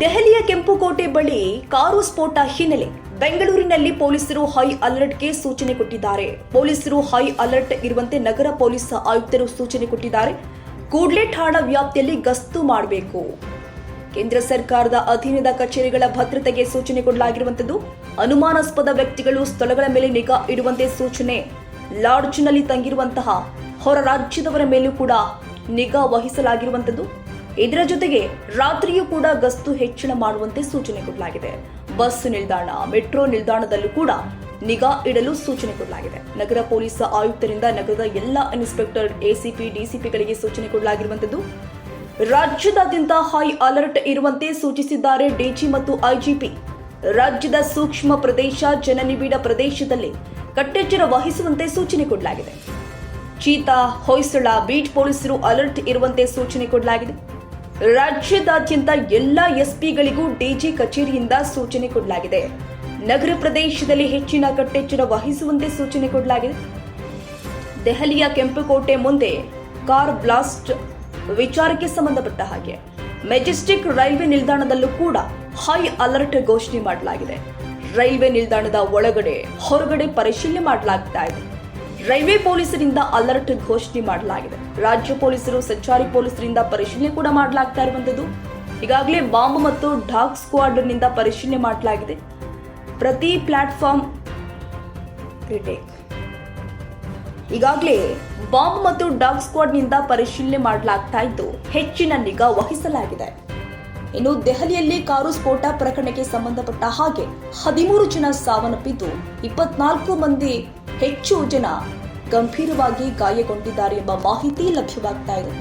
ದೆಹಲಿಯ ಕೆಂಪುಕೋಟೆ ಬಳಿ ಕಾರು ಸ್ಫೋಟ ಹಿನ್ನೆಲೆ. ಬೆಂಗಳೂರಿನಲ್ಲಿ ಪೊಲೀಸರು ಹೈ ಅಲರ್ಟ್ಗೆ ಸೂಚನೆ ಕೊಟ್ಟಿದ್ದಾರೆ. ಪೊಲೀಸರು ಹೈ ಅಲರ್ಟ್ ಇರುವಂತೆ ನಗರ ಪೊಲೀಸ್ ಆಯುಕ್ತರು ಸೂಚನೆ ಕೊಟ್ಟಿದ್ದಾರೆ. ಕೂಡ್ಲೆ ಠಾಣಾ ವ್ಯಾಪ್ತಿಯಲ್ಲಿ ಗಸ್ತು ಮಾಡಬೇಕು. ಕೇಂದ್ರ ಸರ್ಕಾರದ ಅಧೀನದ ಕಚೇರಿಗಳ ಭದ್ರತೆಗೆ ಸೂಚನೆ ಕೊಡಲಾಗಿರುವಂತದ್ದು ಅನುಮಾನಾಸ್ಪದ ವ್ಯಕ್ತಿಗಳು ಸ್ಥಳಗಳ ಮೇಲೆ ನಿಗಾ ಇಡುವಂತೆ ಸೂಚನೆ. ಲಾಡ್ಜ್ನಲ್ಲಿ ತಂಗಿರುವಂತಹ ಹೊರ ರಾಜ್ಯದವರ ಮೇಲೂ ಕೂಡ ನಿಗಾ ವಹಿಸಲಾಗಿರುವಂತದ್ದು ಇದರ ಜೊತೆಗೆ ರಾತ್ರಿಯೂ ಕೂಡ ಗಸ್ತು ಹೆಚ್ಚಳ ಮಾಡುವಂತೆ ಸೂಚನೆ ಕೊಡಲಾಗಿದೆ. ಬಸ್ ನಿಲ್ದಾಣ, ಮೆಟ್ರೋ ನಿಲ್ದಾಣದಲ್ಲೂ ಕೂಡ ನಿಗಾ ಇಡಲು ಸೂಚನೆ ಕೊಡಲಾಗಿದೆ. ನಗರ ಪೊಲೀಸ್ ಆಯುಕ್ತರಿಂದ ನಗರದ ಎಲ್ಲ ಇನ್ಸ್ಪೆಕ್ಟರ್, ಎಸಿಪಿ, ಡಿಸಿಪಿಗಳಿಗೆ ಸೂಚನೆ ಕೊಡಲಾಗಿರುವಂತದ್ದು ರಾಜ್ಯದಾದ್ಯಂತ ಹೈ ಅಲರ್ಟ್ ಇರುವಂತೆ ಸೂಚಿಸಿದ್ದಾರೆ ಡಿಜಿ ಮತ್ತು ಐಜಿಪಿ. ರಾಜ್ಯದ ಸೂಕ್ಷ್ಮ ಪ್ರದೇಶ, ಜನನಿಬಿಡ ಪ್ರದೇಶದಲ್ಲಿ ಕಟ್ಟೆಚ್ಚರ ವಹಿಸುವಂತೆ ಸೂಚನೆ ಕೊಡಲಾಗಿದೆ. ಚೀತಾ, ಹೊಯ್ಸಳ ಬೀಟ್ ಪೊಲೀಸರು ಅಲರ್ಟ್ ಇರುವಂತೆ ಸೂಚನೆ ಕೊಡಲಾಗಿದೆ. ರಾಜ್ಯದಾದ್ಯಂತ ಎಲ್ಲ ಎಸ್ಪಿಗಳಿಗೂ ಡಿಜಿ ಕಚೇರಿಯಿಂದ ಸೂಚನೆ ಕೊಡಲಾಗಿದೆ. ನಗರ ಪ್ರದೇಶದಲ್ಲಿ ಹೆಚ್ಚಿನ ಕಟ್ಟೆಚ್ಚರ ವಹಿಸುವಂತೆ ಸೂಚನೆ ಕೊಡಲಾಗಿದೆ. ದೆಹಲಿಯ ಕೆಂಪುಕೋಟೆ ಮುಂದೆ ಕಾರ್ ಬ್ಲಾಸ್ಟ್ ವಿಚಾರಕ್ಕೆ ಸಂಬಂಧಪಟ್ಟ ಹಾಗೆ. ಮೆಜೆಸ್ಟಿಕ್ ರೈಲ್ವೆ ನಿಲ್ದಾಣದಲ್ಲೂ ಕೂಡ ಹೈ ಅಲರ್ಟ್ ಘೋಷಣೆ ಮಾಡಲಾಗಿದೆ. ರೈಲ್ವೆ ನಿಲ್ದಾಣದ ಒಳಗಡೆ ಹೊರಗಡೆ ಪರಿಶೀಲನೆ ಮಾಡಲಾಗ್ತಾ ರೈಲ್ವೆ ಪೊಲೀಸರಿಂದ ಅಲರ್ಟ್ ಘೋಷಣೆ ಮಾಡಲಾಗಿದೆ. ರಾಜ್ಯ ಪೊಲೀಸರು ಸಂಚಾರಿ ಪೊಲೀಸರಿಂದ ಪರಿಶೀಲನೆ ಕೂಡ ಮಾಡಲಾಗ್ತಾ ಇರುವಂತದ್ದು ಈಗಾಗಲೇ ಬಾಂಬ್ ಮತ್ತು ಡಾಗ್ ಸ್ಕ್ವಾಡ್ನಿಂದ ಪರಿಶೀಲನೆ ಮಾಡಲಾಗಿದೆ. ಪ್ರತಿ ಪ್ಲಾಟ್ಫಾರ್ಮ್ ಈಗಾಗಲೇ ಬಾಂಬ್ ಮತ್ತು ಡಾಗ್ ಸ್ಕ್ವಾಡ್ನಿಂದ ಪರಿಶೀಲನೆ ಮಾಡಲಾಗ್ತಾ ಇದ್ದು, ಹೆಚ್ಚಿನ ನಿಗಾ ವಹಿಸಲಾಗಿದೆ. ಇನ್ನು ದೆಹಲಿಯಲ್ಲಿ ಕಾರು ಸ್ಫೋಟ ಪ್ರಕರಣಕ್ಕೆ ಸಂಬಂಧಪಟ್ಟ ಹಾಗೆ ಹದಿಮೂರು ಜನ ಸಾವನ್ನಪ್ಪಿದ್ದು, ಇಪ್ಪತ್ನಾಲ್ಕು ಮಂದಿ ಹೆಚ್ಚು ಜನ ಗಂಭೀರವಾಗಿ ಗಾಯಗೊಂಡಿದ್ದಾರೆ ಎಂಬ ಮಾಹಿತಿ ಲಭ್ಯವಾಗ್ತಾ ಇದೆ.